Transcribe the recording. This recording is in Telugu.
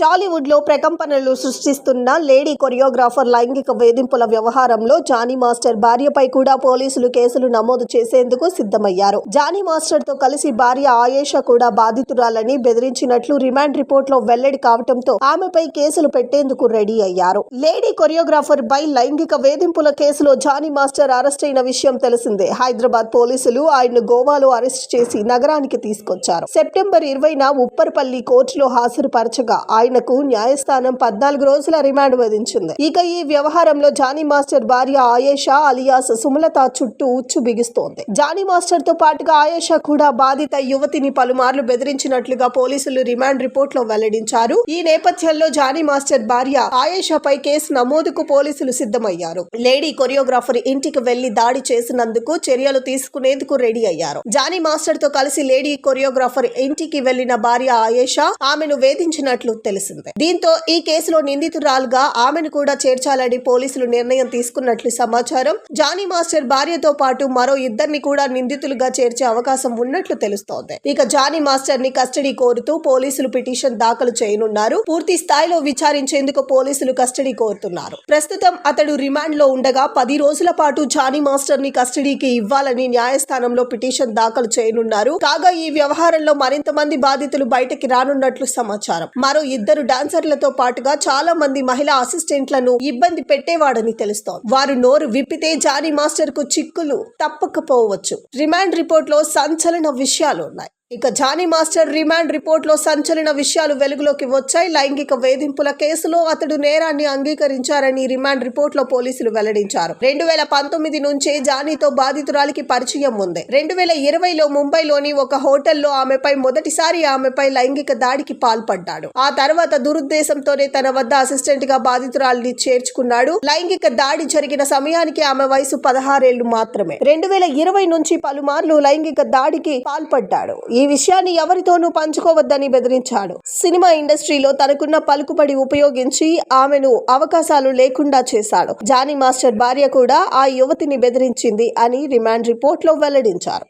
టాలీవుడ్లో ప్రకంపనలు సృష్టిస్తున్న లేడీ కొరియోగ్రాఫర్ లైంగిక వేధింపుల వ్యవహారంలో జానీ మాస్టర్ భార్యపై కూడా పోలీసులు కేసులు నమోదు చేసేందుకు సిద్ధమయ్యారు. జానీ మాస్టర్తో కలిసి భార్య ఆయేషా కూడా బాధితురాలని బెదిరించినట్లు రిమాండ్ రిపోర్ట్లో వెల్లడి కావడంతో ఆమెపై కేసులు పెట్టేందుకు రెడీ అయ్యారు. లేడీ కొరియోగ్రాఫర్ పై లైంగిక వేధింపుల కేసులో జానీ మాస్టర్ అరెస్ట్ అయిన విషయం తెలిసిందే. హైదరాబాద్ పోలీసులు ఆయన్ను గోవాలో అరెస్ట్ చేసి నగరానికి తీసుకొచ్చారు. సెప్టెంబర్ ఇరవైన ఉప్పర్పల్లి కోర్టులో హాజరుపరచగా ఆయనకు న్యాయస్థానం పద్నాలుగు రోజుల రిమాండ్ విధించింది. ఇక ఈ వ్యవహారంలో జానీ మాస్టర్ భార్య ఆయేషా అలియాస్ సుమలత చుట్టూ ఉచ్చు బిగిస్తోంది. జానీ మాస్టర్తో పాటుగా ఆయేషా కూడా బాధిత యువతిని పలుమార్లు బెదిరించినట్లుగా పోలీసులు రిమాండ్ రిపోర్ట్లో వెల్లడించారు. ఈ నేపథ్యంలో జానీ మాస్టర్ భార్య ఆయేషాపై కేసు నమోదుకు పోలీసులు సిద్ధమయ్యారు. లేడీ కొరియోగ్రాఫర్ ఇంటికి వెళ్ళి దాడి చేసినందుకు చర్యలు తీసుకునేందుకు రెడీ అయ్యారు. జానీ మాస్టర్తో కలిసి లేడీ కొరియోగ్రాఫర్ ఇంటికి వెళ్ళిన భార్య ఆయేషా ఆమెను వేధించినట్లు తెలిసిందే. దీంతో ఈ కేసులో నిందితురాలుగా ఆమెను కూడా చేర్చాలని పోలీసులు నిర్ణయం తీసుకున్నట్లు సమాచారం. జానీ మాస్టర్ భార్యతో పాటు మరో ఇద్దరిని కూడా నిందితులుగా చేర్చే అవకాశం ఉన్నట్లు తెలుస్తోంది. ఇక జానీ మాస్టర్ని కస్టడీ కోరుతూ పోలీసులు పిటిషన్ దాఖలు చేయనున్నారు. పూర్తి స్థాయిలో విచారించేందుకు పోలీసులు కస్టడీ కోరుతున్నారు. ప్రస్తుతం అతడు రిమాండ్లో ఉండగా పది రోజుల పాటు జానీ మాస్టర్ని కస్టడీకి ఇవ్వాలని న్యాయస్థానంలో పిటిషన్ దాఖలు చేయనున్నారు. కాగా ఈ వ్యవహారంలో మరింత మంది బాధితులు బయటకి రానున్నట్లు సమాచారం. మరో ఇద్దరు ఇద్దరు డాన్సర్లతో పాటుగా చాలా మంది మహిళా అసిస్టెంట్లను ఇబ్బంది పెట్టేవాడని తెలుస్తోంది. వారు నోరు విప్పితే జానీ మాస్టర్కు చిక్కులు తప్పకపోవచ్చు. రిమాండ్ రిపోర్ట్లో సంచలన విషయాలు ఉన్నాయి ఇక జానీ మాస్టర్ రిమాండ్ రిపోర్ట్లో సంచలన విషయాలు వెలుగులోకి వచ్చాయి. లైంగిక వేధింపుల కేసులో అతడు నేరాన్ని అంగీకరించారని రిమాండ్ రిపోర్ట్లో పోలీసులు వెల్లడించారు. రెండు వేల పంతొమ్మిది నుంచే జానీతో బాధితురాలికి పరిచయం ఉంది. రెండు వేల ఇరవైలో ముంబైలోని ఒక హోటల్లో ఆమెపై మొదటిసారి ఆమెపై లైంగిక దాడికి పాల్పడ్డాడు. ఆ తర్వాత దురుద్దేశంతోనే తన వద్ద అసిస్టెంట్గా బాధితురాలిని చేర్చుకున్నాడు. లైంగిక దాడి జరిగిన సమయానికి ఆమె వయసు పదహారేళ్ళు మాత్రమే. రెండు వేల ఇరవై నుంచి పలుమార్లు లైంగిక దాడికి పాల్పడ్డాడు. ఈ విషయాన్ని ఎవరితోనూ పంచుకోవద్దని బెదిరించాడు. సినిమా ఇండస్ట్రీలో తనకున్న పలుకుబడి ఉపయోగించి ఆమెను అవకాశాలు లేకుండా చేశాడు. జానీ మాస్టర్ భార్య కూడా ఆ యువతిని బెదిరించింది అని రిమాండ్ రిపోర్ట్లో వెల్లడించారు.